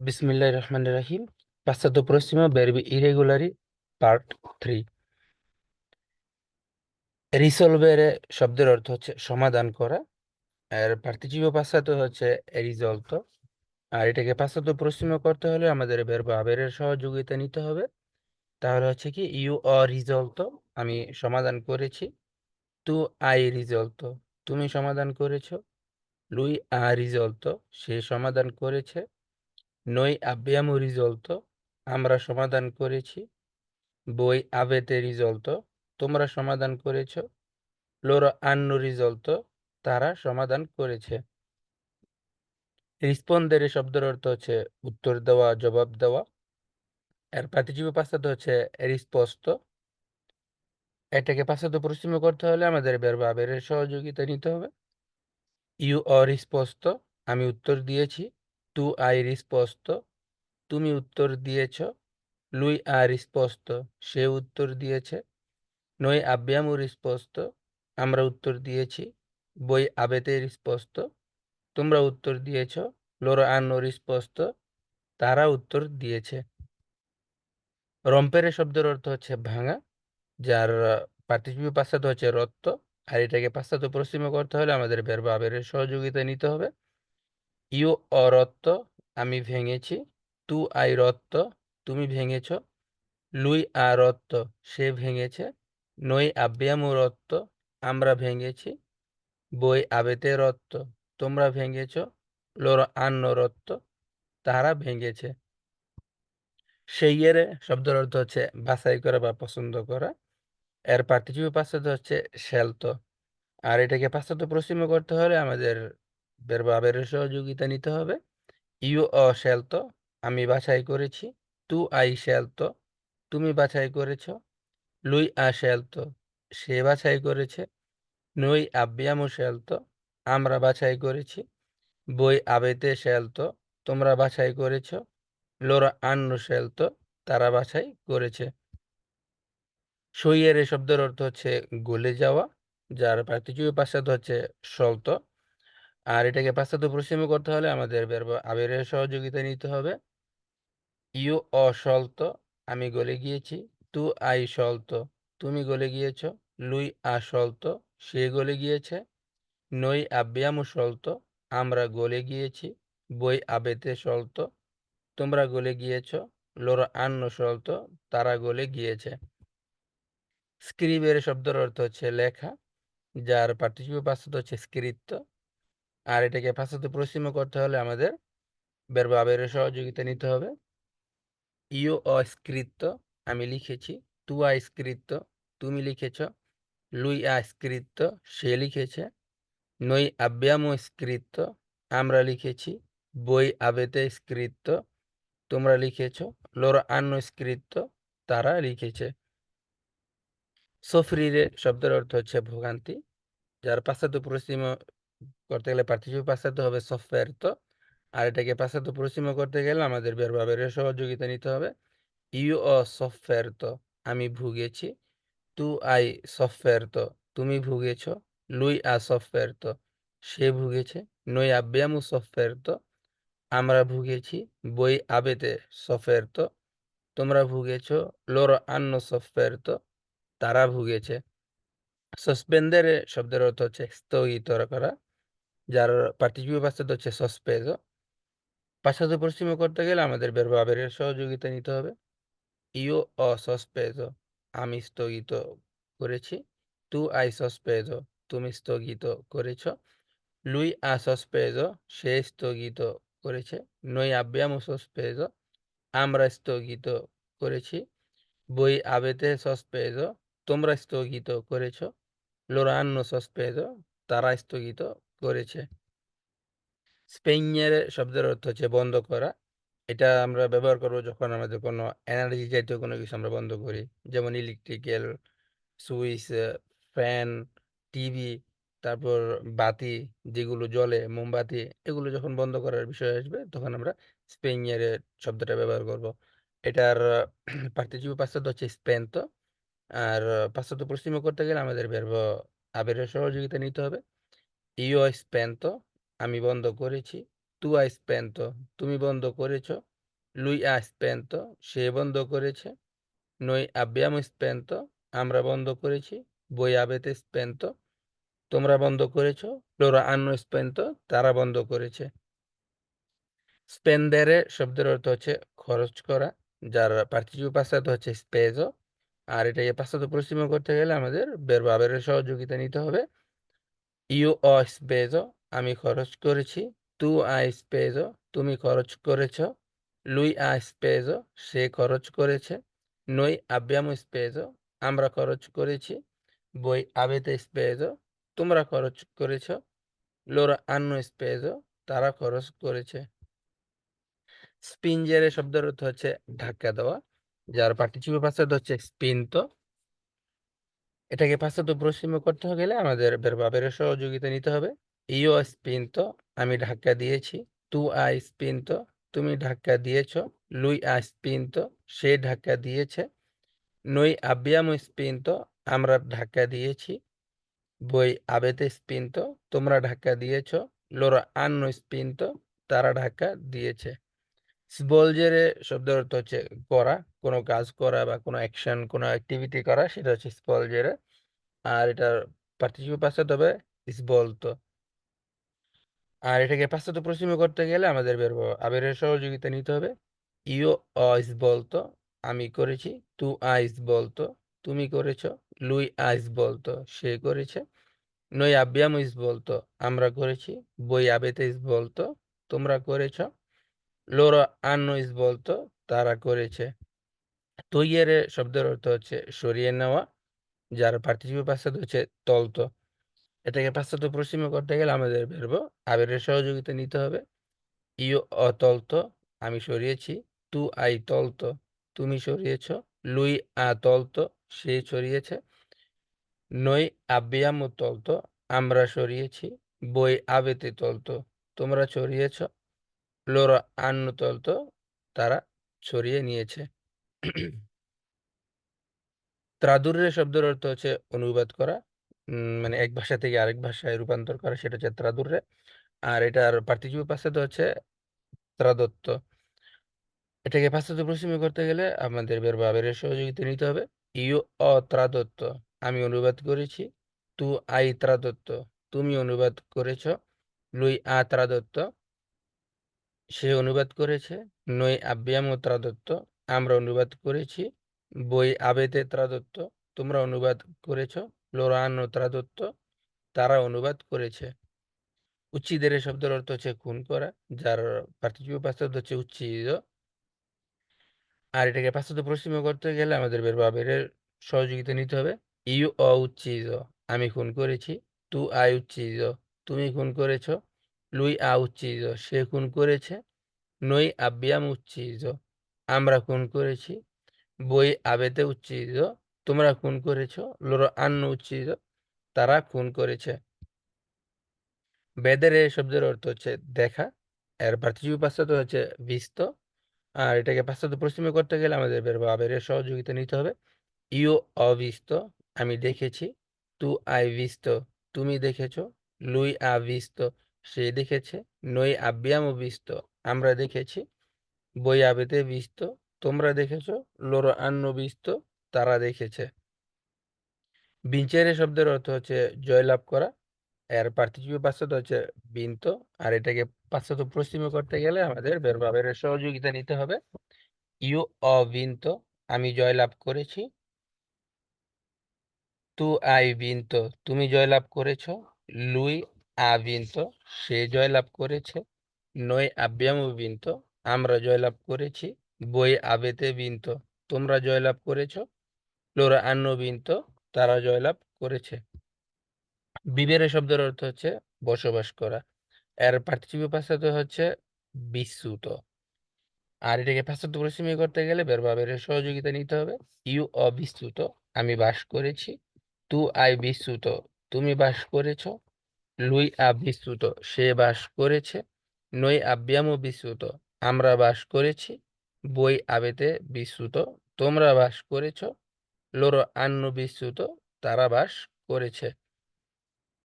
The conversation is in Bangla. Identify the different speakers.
Speaker 1: বিসমিল্লাহির রহমানির রাহিম। পাশ্চাত্য পশ্চিমা বেরবি ইরেগুলারি পার্ট থ্রি রিসলভের শব্দের অর্থ হচ্ছে সমাধান করা। আর পার্থিজীব পাশ্চাত্য হচ্ছে রিজলতো আর এটাকে পাশ্চাত্য পশ্চিমা করতে হলে আমাদের বেরব আবেরের সহযোগিতা নিতে হবে। তাহলে হচ্ছে কি ইউ অ রিজলতো আমি সমাধান করেছি। তু আই রিজলতো তুমি সমাধান করেছ। লুই আ রিজলতো সে সমাধান করেছে। নই abbiamo risolto, আমরা সমাধান করেছি। voi avete risolto তোমরা সমাধান করেছ। loro hanno risolto তারা সমাধান করেছে। রিসপন্দের শব্দের অর্থ হচ্ছে উত্তর দেওয়া, জবাব দেওয়া। এর প্রাতিজীবী পাশ্চাত্য হচ্ছে রিস্পস্ত এটাকে পাশ্চাত্য পরিশ্রম করতে হলে আমাদের বের বা বেরের সহযোগিতা নিতে হবে। ইউ অ রিস্পস্ত আমি উত্তর দিয়েছি। টু আই রিস্পস্ত তুমি উত্তর দিয়েছ লুই আ রিস্পস্ত সে উত্তর দিয়েছে নই abbiamo risposto আমরা উত্তর দিয়েছি বই আবেতে রিস্পস্ত তোমরা উত্তর দিয়েছ loro hanno risposto তারা উত্তর দিয়েছে রম্পের শব্দের অর্থ হচ্ছে ভাঙা, যার পার্টিসিপেট পাশ্চাত্য হচ্ছে রত্ত, আর এটাকে পাশ্চাত্য পশ্চিম করতে হলে আমাদের বের বা আবেরের সহযোগিতা নিতে হবে। ইউ অরত্ত আমি ভেঙেছি। তু আই রত্ত, তুমি ভেঙেছ। লুই আ রত্ত, সে ভেঙেছে। নই আব্বিয়ামু রত্ত, আমরা ভেঙেছি। বই আবেতে রত্ত, তোমরা ভেঙেছ। লোর আন্ন রত্ত, তারা ভেঙেছে। সেই এর শব্দের অর্থ হচ্ছে বাছাই করা বা পছন্দ করা। এর পার্টিসিপেট পাশ্চাত্য হচ্ছে শ্যালত। আর এটাকে পাশ্চাত্য পশ্চিম করতে হলে আমাদের বের বাবের সহযোগিতা নিতে হবে। ইউ অ শ্যালত আমি বাছাই করেছি। তু আই শ্যালত তুমি বাছাই করেছ। লুই আ শ্যালত সে বাছাই করেছে। নই আব্বিয়ামু শ্যালত আমরা বাছাই করেছি। বই আবেতে শ্যালত তোমরা বাছাই করেছ। লোরা আন্ন শ্যালত তারা বাছাই করেছে। সইয়ের এই শব্দের অর্থ হচ্ছে গলে যাওয়া, যার পার্থিজীবী পাশ্চাত্য হচ্ছে সলত আর এটাকে পাশ্চাত্য পশ্চিমে করতে হলে আমাদের আবেরের সহযোগিতা নিতে হবে। ইউ অসলত আমি গলে গিয়েছি। তু আই সলত তুমি গলে গিয়েছ। লুই আসলত সে গলে গিয়েছে। নই আব্বিয়ামু সলত আমরা গলে গিয়েছি। বই আবেতে সলত তোমরা গলে গিয়েছ। লোর আন্ন সলত তারা গলে গিয়েছে। স্ক্রিবের শব্দের অর্থ হচ্ছে লেখা, যার পার্টিসিপেট পাশ্চাত্য হচ্ছে স্কৃত্য আর এটাকে পাশ্চাত্য পশ্চিম করতে হলে আমাদের বের বাবের সহযোগিতা নিতে হবে। ইউ অস্কৃত্য, আমি লিখেছি। তু আস্কৃত্য তুমি লিখেছ। লুই আস্কৃত্য সে লিখেছে। নই আব্যাম স্কৃত্য আমরা লিখেছি। বই আবেতে স্কৃত্য, তোমরা লিখেছ। লোর আন্ন স্কৃত্য তারা লিখেছে। সফরিরে শব্দের অর্থ হচ্ছে ভোগান্তি, যার পাশ্চাত্য পশ্চিম করতে গেলে পার্থিব পাশ্চাত্য হবে সফটওয়্যার তো। আর এটাকে পাশ্চাত্য পশ্চিম করতে গেলে আমাদের বের বাবের সহযোগিতা নিতে হবে। ইউ অ সফটওয়্যার তো, আমি ভুগেছি। তু আই সফটওয়্যার তো, তুমি ভুগেছ। লুই আ সফটওয়্যার তো, সে ভুগেছে। নই আব্যামু সফটওয়্যার তো, আমরা ভুগেছি। বই আবেতে সফটওয়্যার তো, তোমরা ভুগেছ। লোর আন্ন সফটওয়্যার তো, তারা ভুগেছে। সসপেন্দের শব্দের অর্থ হচ্ছে স্থগিত করা। যার পার্টিসিপেট পাশ্চাত্য হচ্ছে সসপেজ পাশ্চাত্য পশ্চিমে করতে গেলে আমাদের বের বাবের সহযোগিতা নিতে হবে। ইও অ সসপেজ আমি স্থগিত করেছি। তু আই সসপেজ তুমি স্থগিত করেছ। লুই আ সসপেজ সে স্থগিত করেছে। নই আব্যামু সসপেজ আমরা স্থগিত করেছি। বই আবেতে সসপেজ তোমরা স্থগিত করেছ। লোরান্ন সসপেজ তারা স্থগিত করেছে। স্পেইনের শব্দের অর্থ হচ্ছে বন্ধ করা। এটা আমরা ব্যবহার করব যখন আমাদের কোনো এনার্জি জাতীয় কোনো কিছু আমরা বন্ধ করি। যেমন ইলেকট্রিক্যাল, সুইচ, ফ্যান, টিভি, তারপর বাতি যেগুলো জ্বলে, মোমবাতি, এগুলো যখন বন্ধ করার বিষয় আসবে, তখন আমরা স্পেইনের শব্দটা ব্যবহার করব। এটার পার্টিসিপেট পাশ্চাত্য হচ্ছে স্পেন তো আর পাশ্চাত্য পশ্চিমে করতে গেলে আমাদের বেরব আবেরের সহযোগিতা নিতে হবে। ইও স্পেন্ত আমি বন্ধ করেছি তু স্পেন্ত তুমি বন্ধ করেছ লুই স্পেন্ত সে বন্ধ করেছে নই আব্যাম spento আমরা বন্ধ করেছি voi avete spento তোমরা বন্ধ করেছ loro hanno spento তারা বন্ধ করেছে স্পেন্ডারে শব্দের অর্থ হচ্ছে খরচ করা যার পার্টিসিপেট পাশাতে হচ্ছে স্পেজো আর এটাকে পাশ্চাত্য পশ্চিমে করতে গেলে আমাদের বের বাবের সহযোগিতা নিতে হবে ইউ অ স্পেজো আমি খরচ করেছি। তু আই স্পেজো তুমি খরচ করেছ। লুই আ স্পেজো সে খরচ করেছে। নই আব্যামো স্পেজো আমরা খরচ করেছি। বই আবেতে স্পেজো তোমরা খরচ করেছ। লোরা আন্ন স্পেজো তারা খরচ করেছে। স্পিনজের শব্দের অর্থ হচ্ছে ধাক্কা দেওয়া। যার পার্টিসিপেট পাশাতে হচ্ছে স্পিনতো এটাকে পাশ্চাত্য পশ্চিম করতে গেলে আমাদের বের সহযোগিতা নিতে হবে। ইও স্পিনতো আমি ধাক্কা দিয়েছি। তু আই স্পিনতো তুমি ধাক্কা দিয়েছ। লুই আ স্পিনতো সে ধাক্কা দিয়েছে। নই আব্বিয়ামো স্পিনতো আমরা ধাক্কা দিয়েছি। বই আবেতে স্পিনতো তোমরা ধাক্কা দিয়েছ। লোরা আন্ন স্পিন তো, তারা ধাক্কা দিয়েছে। স্বলজেরে শব্দের অর্থ হচ্ছে করা, কোনো কাজ করা বা কোনো অ্যাকশন কোনো অ্যাক্টিভিটি করা, সেটা হচ্ছে স্পলজেরে আর এটার পার্টিসিপেট পাশাতে হবে স্বলতো আর এটাকে পাশ্চাত্য পশ্চিমে করতে গেলে আমাদের বের আবেরের সহযোগিতা নিতে হবে। ইও অস বলতো আমি করেছি তু আইস বলতো তুমি করেছ লুই আইস বলতো সে করেছে। নই আব্যাম ইস বলতো আমরা করেছি বই আবেতে ইস বলতো তোমরা করেছ। লোরা আন্ন ইস বলতো তারা করেছে। তৈয়ের শব্দের অর্থ হচ্ছে সরিয়ে নেওয়া, যার পার্টিসিপেট পাশ্চাত্য হচ্ছে তলতো। এটাকে পাশ্চাত্য পশ্চিমে করতে গেলে আমাদের বেরবো আবেরের সহযোগিতা নিতে হবে। ইউ অতলত, আমি সরিয়েছি, তু আই তলত, তুমি সরিয়েছ, লুই আ তলত, সে সরিয়েছে। নই আব্বিয়াম তলত, আমরা সরিয়েছি, বই আবেতে তলত, তোমরা সরিয়েছ। লোর আন্ন তলত তারা ছড়িয়ে নিয়েছে। ত্রাদুরের শব্দের অর্থ হচ্ছে অনুবাদ করা। মানে এক ভাষা থেকে আরেক ভাষায় রূপান্তর করা, সেটা হচ্ছে ত্রাদুরে আর এটার পার্টিসিপেট পাশাতে হচ্ছে ত্রাদত্ত। এটাকে পাশ্চাত্য পশ্চিমে করতে গেলে আমাদের বের বাবের সহযোগিতা নিতে হবে। ইউ অ অত্রাদত্ত আমি অনুবাদ করেছি, তু আই ত্রাদত্ত, তুমি অনুবাদ করেছ, লুই আ ত্রাদত্ত। সে অনুবাদ করেছে। নই আব্যাম ত্রাদত্ত। আমরা অনুবাদ করেছি। বই আবেতে ত্রাদত্ত। তোমরা অনুবাদ করেছ। লোরান ও ত্রাদত্ত। তারা অনুবাদ করেছে। উচ্ছিদের শব্দের অর্থ হচ্ছে খুন করা, যার পার্থিব পাশ্চাত্য হচ্ছে উচ্ছিদ আর এটাকে পাশ্চাত্য পশ্চিম করতে গেলে আমাদের বের বাবের সহযোগিতা নিতে হবে। ইউ অ উচ্ছিদ আমি খুন করেছি। তু আই উচ্ছিদ তুমি খুন করেছ। লুই আ উচ্ছিদ সে খুন করেছে। নই আব্যাম উচ্ছিদ আমরা খুন করেছি। বই আবেতে উচ্ছিদ তোমরা খুন করেছ। লোর আন্ন উচ্ছিদ তারা খুন করেছে। বেদের এই শব্দের অর্থ হচ্ছে দেখা। এর পার্থিব পাশ্চাত্য হচ্ছে বিস্ত। আর এটাকে পাশ্চাত্য পশ্চিমে করতে গেলে আমাদের বের বাবের সহযোগিতা নিতে হবে। ইউ অবিস্ত। আমি দেখেছি। তু আই বিস্ত। তুমি দেখেছ। লুই আ বিস্ত। সে দেখেছে নই আব্যাম বিস্ত আমরা দেখেছি, বই আবেতে বিস্ত তোমরা দেখেছ লোর আন্ন বিস্ত তারা দেখেছে। বিঞ্চের শব্দের অর্থ হচ্ছে জয়লাভ করা, এর পার্থিব পাশ্চাত্য হচ্ছে বিন্ত, আর এটাকে পাশ্চাত্য পশ্চিমে করতে গেলে আমাদের বের বাবের সহযোগিতা নিতে হবে। ইউ অবিন্ত, আমি জয়লাভ করেছি। তু আই বিন্ত, তুমি জয়লাভ করেছ। লুই আবিন্ত, সে জয়লাভ করেছে। নই আব্যাম বিন্ত, আমরা জয়লাভ করেছি। বই আবেতে বিন্ত, তোমরা জয়লাভ করেছ। লোরা আন্ন বিন্ত, তারা জয়লাভ করেছে। বিবের শব্দের অর্থ হচ্ছে বসবাস করা। এর পার্থিব পাশ্চাত্য হচ্ছে বিস্যুত আর এটাকে পাশ্চাত্য পশ্চিমে করতে গেলে বের বাবের সহযোগিতা নিতে হবে। ইউ অবিস্তুত আমি বাস করেছি। তু আই বিস্তুত তুমি বাস করেছ। লুই আ বিস্তুত সে বাস করেছে। নই আব্যাম বিস্তুত আমরা বাস করেছি। বই আবেতে বিস্তুত তোমরা বাস করেছ। লোর আন্ন বিস্তুত তারা বাস করেছে।